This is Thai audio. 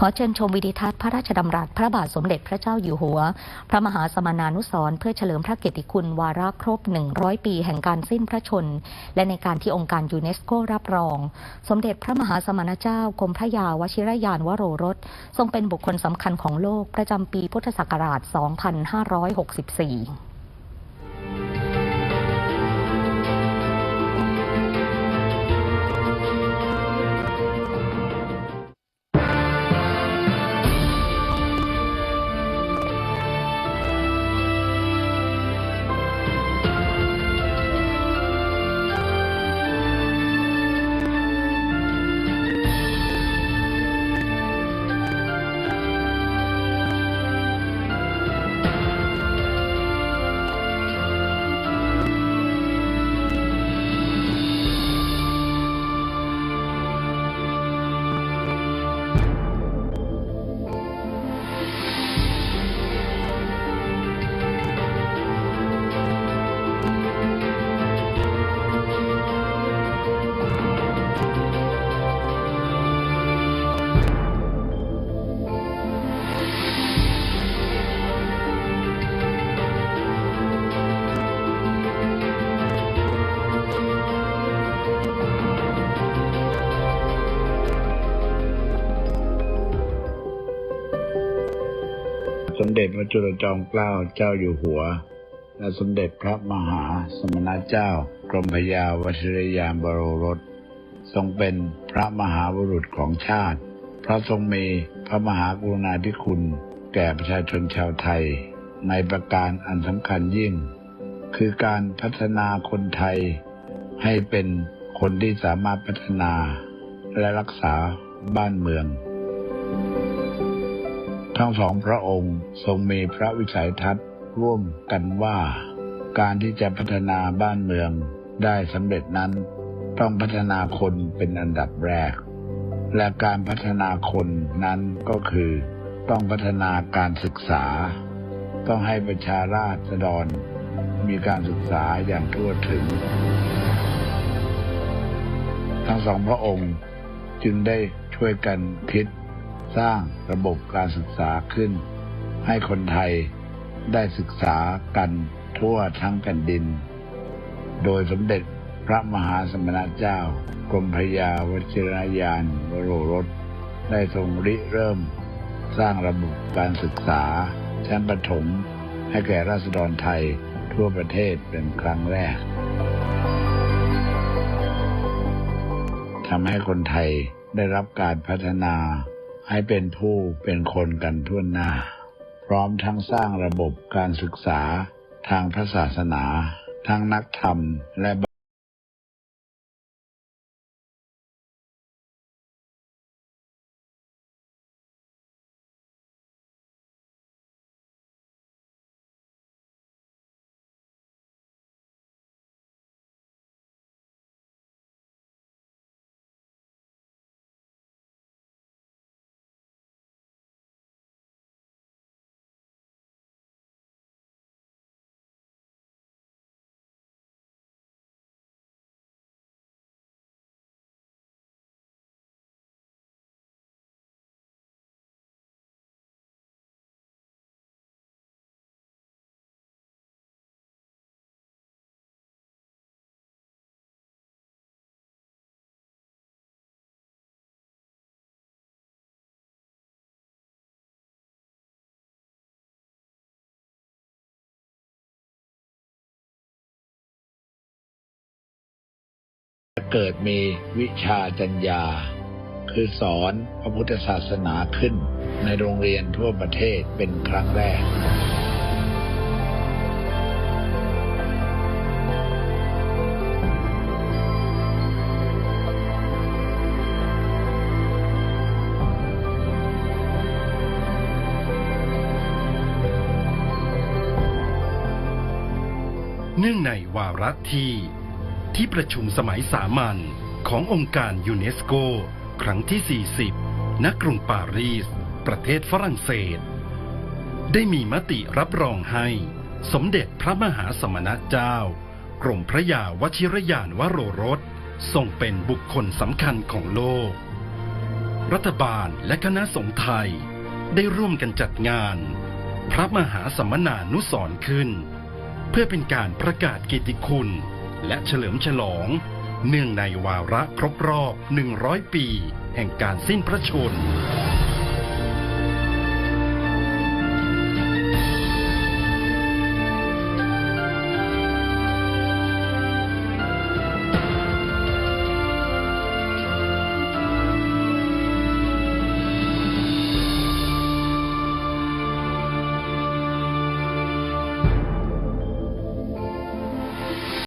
ขอเชิญชมวิดีทัศน์พระราชดำรัสพระบาทสมเด็จพระเจ้าอยู่หัว พระมหาสมณานุสรเพื่อเฉลิมพระเกียรติคุณวาระครบ 100 ปีแห่งการสิ้นพระชน และในการที่องค์การยูเนสโกรับรอง สมเด็จพระมหาสมณเจ้ากรมพระยาวชิรยานวโรรส ทรงเป็นบุคคลสำคัญของโลกประจำปีพุทธศักราช 2564 มเด็จพระจุลจอมเกล้าเจ้าอยู่หัว และสมเด็จพระมหาสมณเจ้ากรมพยาวชิรยานบรรสทรงเป็นพระมหาบุรุษของชาติ พระทรงมีพระมหากรุณาธิคุณ แก่ประชาชนชาวไทย ในประการอันสำคัญยิ่ง คือการพัฒนาคนไทย ให้เป็นคนที่สามารถพัฒนา และรักษาบ้านเมือง ทั้งสองพระองค์ทรงมีพระวิสัยทัศน์ร่วมกันว่า การที่จะพัฒนาบ้านเมืองได้สำเร็จนั้น ต้องพัฒนาคนเป็นอันดับแรก และการพัฒนาคนนั้นก็คือ ต้องพัฒนาการศึกษา ต้องให้ประชาราษฎรมีการศึกษาอย่างทั่วถึง ทั้งสองพระองค์จึงได้ช่วยกันคิด สร้างระบบการศึกษาขึ้น ให้คนไทยได้ศึกษากันทั่วทั้งแผ่นดิน โดยสมเด็จพระมหาสมณเจ้ากรมพยาวชิรยานวโรรส ได้ทรงริเริ่ม สร้างระบบการศึกษา ชั้นประถม ให้แก่ราษฎรไทยทั่วประเทศเป็นครั้งแรกทำให้คนไทยได้รับการพัฒนา ให้เป็นผู้เป็นคนกันทั่วหน้า พร้อมทั้งสร้างระบบการศึกษาทางพระศาสนา ทั้งนักธรรมและ เกิดมีวิชาจัญญา คือสอนพระพุทธศาสนาขึ้น ในโรงเรียนทั่วประเทศเป็นครั้งแรกเนื่องในวาระที่ ที่ประชุมสมัยสามัญขององค์การยูเนสโก ครั้งที่ 40 ณ กรุงปารีส ประเทศฝรั่งเศส ได้มีมติรับรองให้ สมเด็จพระมหาสมณเจ้า กรมพระยาวชิรยานวโรรสทรงเป็นบุคคลสำคัญของโลก รัฐบาลและคณะสงฆ์ไทยได้ร่วมกันจัดงาน พระมหาสมนานุสรณ์ขึ้น เพื่อเป็นการประกาศเกียรติคุณ และเฉลิมฉลอง เนื่องในวาระครบรอบ 100 ปี แห่งการสิ้นพระชนม์